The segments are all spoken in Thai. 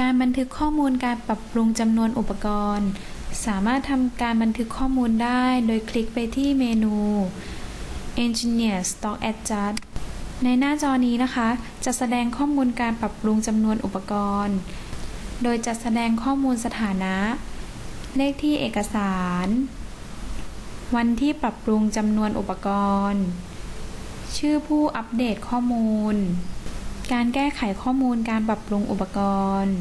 การบันทึกข้อมูลการปรับปรุงจำนวนอุปกรณ์ สามารถทำการบันทึกข้อมูลได้โดยคลิกไปที่เมนู Engineer Stock Adjust ในหน้าจอนี้นะคะ จะแสดงข้อมูลการปรับปรุงจำนวนอุปกรณ์ โดยจะแสดงข้อมูลสถานะ เลขที่เอกสาร วันที่ปรับปรุงจำนวนอุปกรณ์ ชื่อผู้อัปเดตข้อมูล การแก้ไขข้อมูลการปรับปรุงอุปกรณ์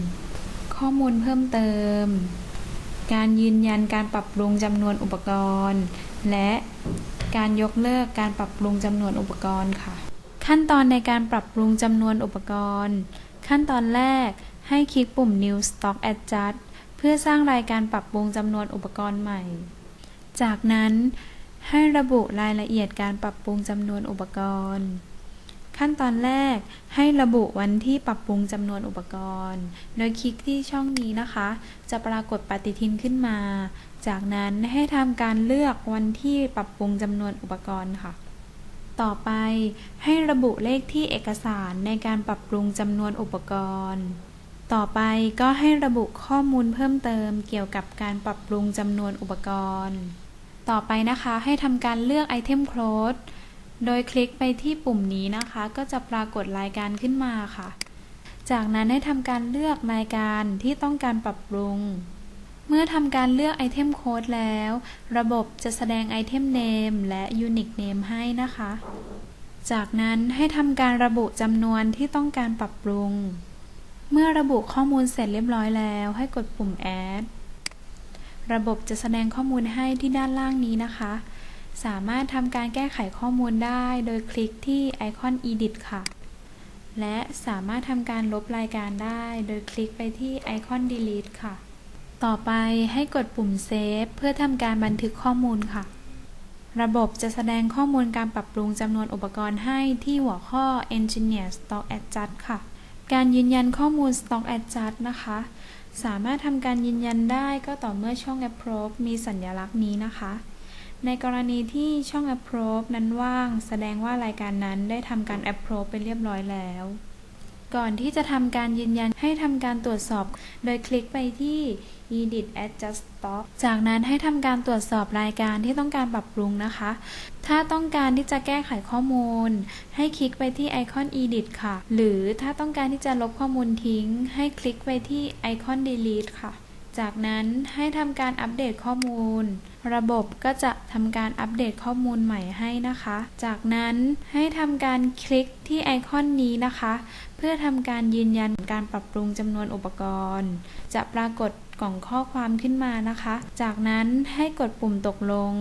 ข้อมูลเพิ่มเติม การยืนยันการปรับปรุงจำนวนอุปกรณ์ และการยกเลิกการปรับปรุงจำนวนอุปกรณ์ค่ะ ขั้นตอนในการปรับปรุงจำนวนอุปกรณ์ ขั้นตอนแรกให้คลิกปุ่ม New Stock Adjust เพื่อสร้างรายการปรับปรุงจำนวนอุปกรณ์ใหม่ จากนั้นให้ระบุรายละเอียดการปรับปรุงจำนวนอุปกรณ์ ขั้นตอนแรกให้ระบุวันที่ปรับปรุงจำนวนอุปกรณ์ โดยคลิกที่ช่องนี้นะคะ จะปรากฏปฏิทินขึ้นมา จากนั้นให้ทำการเลือกวันที่ปรับปรุงจำนวนอุปกรณ์ค่ะ ต่อไปให้ระบุเลขที่เอกสารในการปรับปรุงจำนวนอุปกรณ์ ต่อไปก็ให้ระบุข้อมูลเพิ่มเติมเกี่ยวกับการปรับปรุงจำนวนอุปกรณ์ ต่อไปนะคะให้ทำการเลือกไอเทมโค้ด โดยคลิกไปที่ปุ่มนี้นะคะ ก็จะปรากฏรายการขึ้นมาค่ะ จากนั้นให้ทำการเลือกรายการที่ต้องการปรับปรุง เมื่อทำการเลือกไอเทมโค้ดแล้ว ระบบจะแสดงไอเทมเนมและ Unique Name ให้นะคะ จากนั้นให้ทำการระบุจำนวนที่ต้องการปรับปรุง เมื่อระบุข้อมูลเสร็จเรียบร้อยแล้ว ให้กดปุ่ม Add ระบบจะแสดงข้อมูลให้ที่ด้านล่างนี้นะคะ สามารถทำการแก้ไขข้อมูลได้โดยคลิกที่ไอคอน Edit ค่ะ และสามารถทำการลบรายการได้โดยคลิกไปที่ไอคอน Delete ค่ะ ต่อไปให้กดปุ่ม Save เพื่อทำการบันทึกข้อมูลค่ะ ระบบจะแสดงข้อมูลการปรับปรุงจำนวนอุปกรณ์ให้ที่หัวข้อ Engineer Stock Adjust ค่ะ การยืนยันข้อมูล Stock Adjust นะคะ สามารถทำการยืนยันได้ก็ต่อเมื่อช่อง Approve มีสัญลักษณ์นี้นะคะ ในกรณีที่ช่อง Approve นั้นว่าง แสดงว่ารายการนั้นได้ทำการ Approve ไปเรียบร้อยแล้ว ก่อนที่จะทำการยืนยันให้ทำการตรวจสอบ โดยคลิกไปที่ Edit Adjust Stock จากนั้นให้ทำการตรวจสอบรายการที่ต้องการปรับปรุงนะคะ ถ้าต้องการที่จะแก้ไขข้อมูล ให้คลิกไปที่ไอคอน Edit ค่ะ หรือถ้าต้องการที่จะลบข้อมูลทิ้ง ให้คลิกไปที่ไอคอน Delete ค่ะ จากนั้นให้ทำการอัปเดตข้อมูล ระบบก็จะทำการอัปเดตข้อมูลใหม่ให้นะคะ จากนั้นให้ทำการคลิกที่ไอคอนนี้นะคะ เพื่อทำการยืนยันการปรับปรุงจำนวนอุปกรณ์ จะปรากฏกล่องข้อความขึ้นมานะคะ จากนั้นให้กดปุ่มตกลง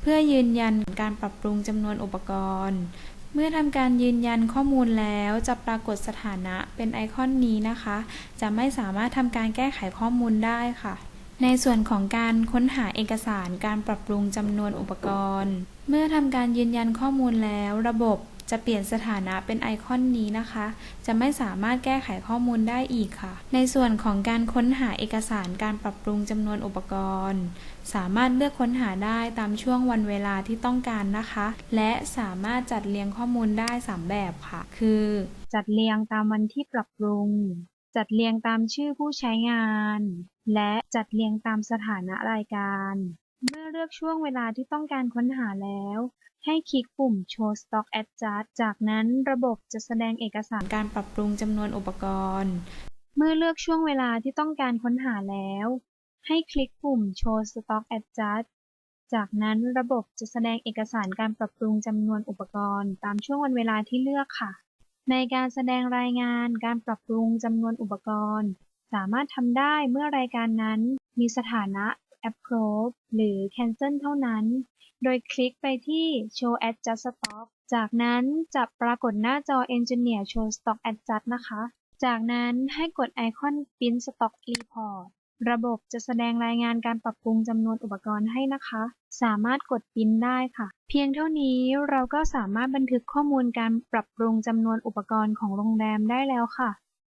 เพื่อยืนยันการปรับปรุงจำนวนอุปกรณ์ เมื่อทำการยืนยันข้อมูลแล้วจะปรากฏสถานะเป็นไอคอนนี้นะคะ จะไม่สามารถทำการแก้ไขข้อมูลได้ค่ะ ในส่วนของการค้นหาเอกสารการปรับปรุงจำนวนอุปกรณ์ เมื่อทำการยืนยันข้อมูลแล้ว ระบบ จะเปลี่ยนสถานะเป็นไอคอนนี้นะคะ จะไม่สามารถแก้ไขข้อมูลได้อีกค่ะ ในส่วนของการค้นหาเอกสารการปรับปรุงจำนวนอุปกรณ์ สามารถเลือกค้นหาได้ตามช่วงวันเวลาที่ต้องการนะคะ และสามารถจัดเรียงข้อมูลได้ 3 แบบค่ะ คือ จัดเรียงตามวันที่ปรับปรุง จัดเรียงตามชื่อผู้ใช้งาน และจัดเรียงตามสถานะรายการ เมื่อเลือกช่วงเวลาที่ต้องการค้นหาแล้ว ให้คลิกปุ่ม Show Stock Adjust จากนั้นระบบจะแสดงเอกสารการปรับปรุงจำนวนอุปกรณ์ เมื่อเลือกช่วงเวลาที่ต้องการค้นหาแล้ว ให้คลิกปุ่ม Show Stock Adjust จากนั้นระบบจะแสดงเอกสารการปรับปรุงจำนวนอุปกรณ์ ตามช่วงวันเวลาที่เลือกค่ะ ในการแสดงรายงานการปรับปรุงจำนวนอุปกรณ์ สามารถทำได้เมื่อรายการนั้นมีสถานะ Approve หรือ Cancel เท่านั้น โดยคลิกไปที่ Show Adjust Stock จากนั้นจะปรากฏหน้าจอ Engineer Show Stock Adjust นะคะ จากนั้นให้กดไอคอน Print Stock Report ระบบจะแสดงรายงานการปรับปรุงจำนวนอุปกรณ์ให้นะคะ สามารถกดปิ้นได้ค่ะ เพียงเท่านี้เราก็สามารถบันทึกข้อมูลการปรับปรุงจำนวนอุปกรณ์ของโรงแรมได้แล้วค่ะ